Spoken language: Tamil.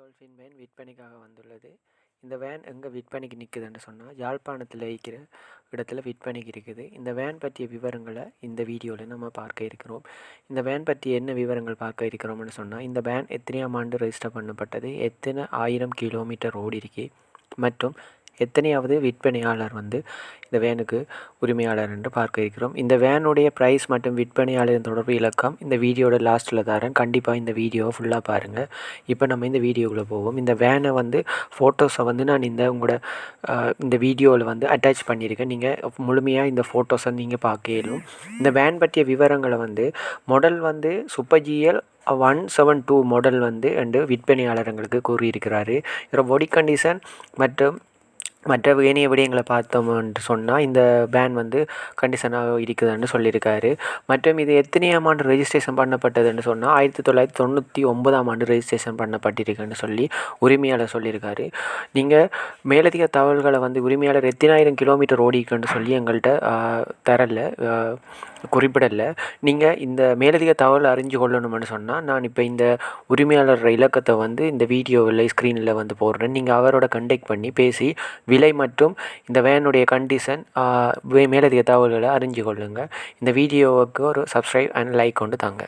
டோல்ஃபின் வேன் விற்பனைக்காக வந்துள்ளது. இந்த வேன் எங்கே விற்பனைக்கு நிற்குதுன்னு சொன்னால் யாழ்ப்பாணத்தில் இருக்கிற இடத்துல விற்பனைக்கு இருக்குது. இந்த வேன் பற்றிய விவரங்களை இந்த வீடியோவில் நம்ம பார்க்க இருக்கிறோம். இந்த வேன் பற்றி என்ன விவரங்கள் பார்க்க இருக்கிறோம்னு சொன்னால் இந்த வேன் எத்தனையாம் ஆண்டு ரெஜிஸ்டர் பண்ணப்பட்டது? எத்தனை ஆயிரம் கிலோமீட்டர் ஓடி இருக்கு? மற்றும் எத்தனையாவது விற்பனையாளர் வந்து இந்த வேனுக்கு உரிமையாளர் என்று பார்க்க இருக்கிறோம். இந்த வேனுடைய ப்ரைஸ் மற்றும் விற்பனையாளரின் தொடர்பு இலக்கம் இந்த வீடியோட லாஸ்ட்டில் தரேன். கண்டிப்பாக இந்த வீடியோவை ஃபுல்லாக பாருங்கள் இப்போ நம்ம இந்த வீடியோக்குள்ளே போவோம். இந்த வேனை வந்து ஃபோட்டோஸை வந்து நான் இந்த உங்களோட இந்த வீடியோவில் வந்து அட்டாச் பண்ணியிருக்கேன். நீங்கள் முழுமையாக இந்த ஃபோட்டோஸை நீங்கள் பார்க்க இயலும். இந்த வேன் பற்றிய விவரங்களை வந்து மாடல் வந்து super GL one seven two model வந்து அண்டு விற்பனையாளர்களுக்கு கூறியிருக்கிறாரு. இதோட பாடி கண்டிஷன் மற்றும் மற்ற ஏனைய விடயங்களை பார்த்தோம்னு சொன்னால் இந்த பேன் வந்து கண்டிஷனாக இருக்குதுன்னு சொல்லியிருக்காரு. மற்றும் இது எத்தனையாம் ஆண்டு ரெஜிஸ்ட்ரேஷன் பண்ணப்பட்டதுன்னு சொன்னால் ஆயிரத்தி தொள்ளாயிரத்தி தொண்ணூற்றி ஒன்பதாம் ஆண்டு ரெஜிஸ்ட்ரேஷன் பண்ணப்பட்டிருக்குன்னு சொல்லி உரிமையாளர் சொல்லியிருக்காரு. நீங்கள் மேலதிக தகவல்களை வந்து உரிமையாளர் எத்தனாயிரம் கிலோமீட்டர் ஓடிக்குன்னு சொல்லி எங்கள்கிட்ட தரல குறிப்பிடலை. நீங்கள் இந்த மேலதிக தகவல் அறிஞ்சு கொள்ளணும்னு சொன்னால் நான் இப்போ இந்த உரிமையாளர் இலக்கத்தை வந்து இந்த வீடியோவில் ஸ்க்ரீனில் வந்து போடுறேன். நீங்கள் அவரோட கண்டெக்ட் பண்ணி பேசி விலை மற்றும் இந்த வேனுடைய கண்டிஷன் மேலதிக தகவல்களை அறிஞ்சு கொள்ளுங்கள் இந்த வீடியோவுக்கு ஒரு சப்ஸ்கிரைப் அண்ட் லைக் கொண்டு தாங்க.